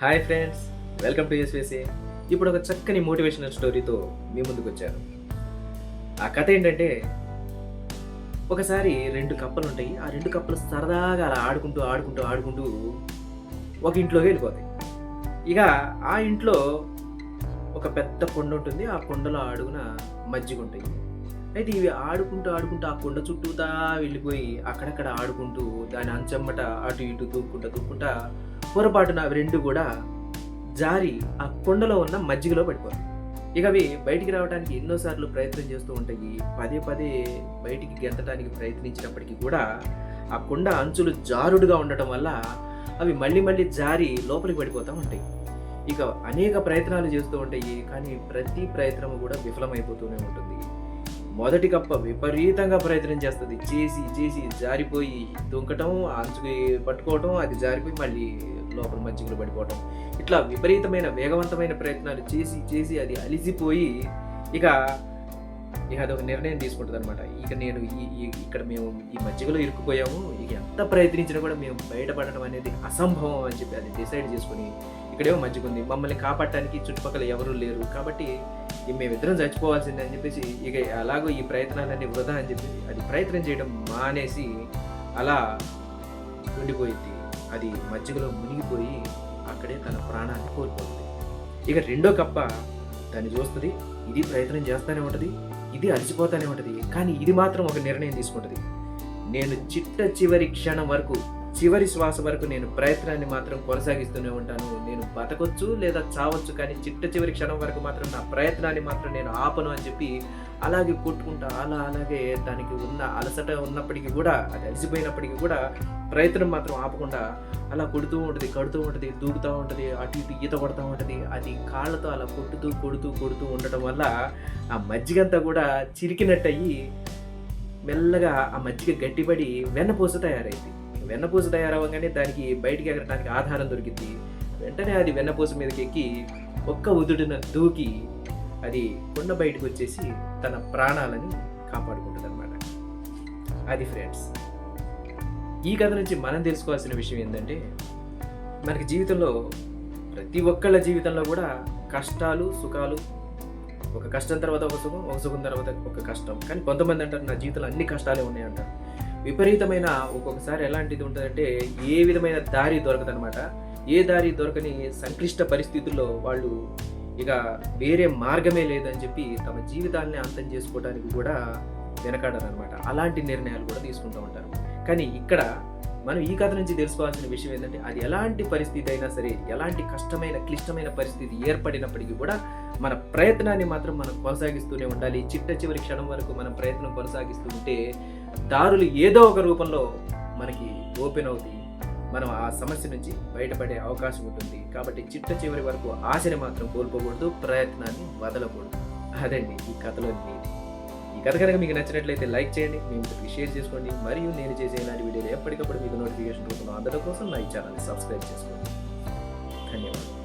Hi friends welcome to ఎస్వేసి ఇప్పుడు ఒక చక్కని మోటివేషనల్ స్టోరీతో మీ ముందుకు వచ్చాను. ఆ కథ ఏంటంటే ఒకసారి రెండు కప్పలు ఉంటాయి. ఆ రెండు కప్పలు సరదాగా అలా ఆడుకుంటూ ఆడుకుంటూ ఆడుకుంటూ ఒక ఇంట్లోకి వెళ్ళిపోతాయి. ఇక ఆ ఇంట్లో ఒక పెద్ద కొండ ఉంటుంది. ఆ కొండలో ఆడుగున మజ్జిగ ఉంటాయి. అయితే ఇవి ఆడుకుంటూ ఆడుకుంటూ ఆ కొండ చుట్టూతా వెళ్ళిపోయి అక్కడక్కడ ఆడుకుంటూ దాని అంచమ్మట అటు ఇటు దూక్కుంటా దూక్కుంటా పొరపాటున అవి రెండు కూడా జారి ఆ కొండలో ఉన్న మజ్జిగలో పడిపోతాయి. ఇక అవి బయటికి రావడానికి ఎన్నోసార్లు ప్రయత్నం చేస్తూ ఉంటాయి. పదే పదే బయటికి గెంతడానికి ప్రయత్నించినప్పటికీ కూడా ఆ కొండ అంచులు జారుడుగా ఉండటం వల్ల అవి మళ్ళీ మళ్ళీ జారి లోపలికి పడిపోతూ ఉంటాయి. ఇక అనేక ప్రయత్నాలు చేస్తూ ఉంటాయి. కానీ ప్రతి ప్రయత్నము కూడా విఫలమైపోతూనే ఉంటుంది. మొదటి కప్ప విపరీతంగా ప్రయత్నం చేస్తుంది. చేసి చేసి జారిపోయి దుంకటం ఆ అంచుకి పట్టుకోవటం అది జారిపోయి మళ్ళీ లోపల మజ్జిగలో పడిపోవటం. ఇట్లా విపరీతమైన వేగవంతమైన ప్రయత్నాలు చేసి చేసి అది అలిసిపోయి ఇక ఇక అదొక నిర్ణయం తీసుకుంటుంది అనమాట ఇక నేను ఈ ఇక్కడ మేము ఈ మధ్యలో ఇరుక్కుపోయాము. ఇక ఎంత ప్రయత్నించినా కూడా మేము బయటపడడం అనేది అసంభవం అని చెప్పి అది డిసైడ్ చేసుకుని ఇక్కడేమో మజ్జిగ ఉంది మమ్మల్ని కాపాడటానికి చుట్టుపక్కల ఎవరూ లేరు. కాబట్టి మేమిద్దరం చచ్చిపోవాల్సిందే అని చెప్పేసి ఇక అలాగో ఈ ప్రయత్నాలన్నీ వృధా అని చెప్పేసి అది ప్రయత్నం చేయడం మానేసి అలా ఉండిపోయింది. అది మజ్జిగలో మునిగిపోయి అక్కడే తన ప్రాణాన్ని కోల్పోతుంది. ఇక రెండో కప్ప దాన్ని చూస్తుంది. ఇది ప్రయత్నం చేస్తూనే ఉంటుంది. ఇది అలసిపోతూనే ఉంటుంది కానీ ఇది మాత్రం ఒక నిర్ణయం తీసుకుంటుంది. నేను చిట్ట చివరి క్షణం వరకు చివరి శ్వాస వరకు నేను ప్రయత్నాన్ని మాత్రం కొనసాగిస్తూనే ఉంటాను. నేను బతకొచ్చు లేదా చావచ్చు కానీ చిట్ట చివరి క్షణం వరకు మాత్రం నా ప్రయత్నాన్ని మాత్రం నేను ఆపను అని చెప్పి అలాగే కొట్టుకుంటా అలా అలాగే దానికి ఉన్న అలసట ఉన్నప్పటికీ కూడా అది అలసిపోయినప్పటికీ కూడా ప్రయత్నం మాత్రం ఆపకుండా అలా కొడుతూ ఉంటుంది కడుతూ ఉంటుంది దూకుతూ ఉంటుంది అటు ఇటు ఈత కొడుతూ ఉంటుంది. అది కాళ్ళతో అలా కొట్టుతూ కొడుతూ కొడుతూ ఉండటం వల్ల ఆ మజ్జిగంతా కూడా చిరికినట్టు అయ్యి మెల్లగా ఆ మజ్జిగ గట్టిపడి వెన్నపూస తయారైంది వెన్నపూస తయారవ్వగానే దానికి బయటికి ఎగరడానికి ఆధారం దొరికింది వెంటనే అది వెన్నపూస మీదకి ఎక్కి ఒక్క ఉదుడిన దూకి అది కొండ బయటకు వచ్చేసి తన ప్రాణాలని కాపాడుకుంటుంది అనమాట అది ఫ్రెండ్స్. ఈ కథ నుంచి మనం తెలుసుకోవాల్సిన విషయం ఏంటంటే మనకి జీవితంలో ప్రతి ఒక్కళ్ళ జీవితంలో కూడా కష్టాలు సుఖాలు ఒక కష్టం తర్వాత ఒక సుఖం ఒక సుఖం తర్వాత ఒక కష్టం. కానీ కొంతమంది అంటారు నా జీవితంలో అన్ని కష్టాలే ఉన్నాయంటారు విపరీతమైన ఒక్కొక్కసారి ఎలాంటిది ఉంటుందంటే ఏ విధమైన దారి దొరకదనమాట ఏ దారి దొరకని సంక్లిష్ట పరిస్థితుల్లో వాళ్ళు ఇక వేరే మార్గమే లేదని చెప్పి తమ జీవితాన్ని అంతం చేసుకోవడానికి కూడా వెనకాడరనమాట అలాంటి నిర్ణయాలు కూడా తీసుకుంటూ ఉంటారు. కానీ ఇక్కడ మనం ఈ కథ నుంచి తెలుసుకోవాల్సిన విషయం ఏంటంటే అది ఎలాంటి పరిస్థితి అయినా సరే ఎలాంటి కష్టమైన క్లిష్టమైన పరిస్థితి ఏర్పడినప్పటికీ కూడా మన ప్రయత్నాన్ని మాత్రం మనం కొనసాగిస్తూనే ఉండాలి. చిట్ట చివరి క్షణం వరకు మనం ప్రయత్నం కొనసాగిస్తూ ఉంటే దారులు ఏదో ఒక రూపంలో మనకి ఓపెన్ అవుతాయి. మనం ఆ సమస్య నుంచి బయటపడే అవకాశం ఉంటుంది. కాబట్టి చిట్ట చివరి వరకు ఆశని మాత్రం కోల్పోకూడదు ప్రయత్నాన్ని వదలకూడదు. అదండి ఈ కథలో నీతి. ఈ కథ కనుక మీకు నచ్చినట్లయితే లైక్ చేయండి మీ ఇంటికి షేర్ చేసుకోండి మరియు నేను చేసే ఇలాంటి వీడియోలు ఎప్పటికప్పుడు మీకు నోటిఫికేషన్ రూపంలో అందడం కోసం నా ఈ ఛానల్ని సబ్స్క్రైబ్ చేసుకోండి. ధన్యవాదాలు.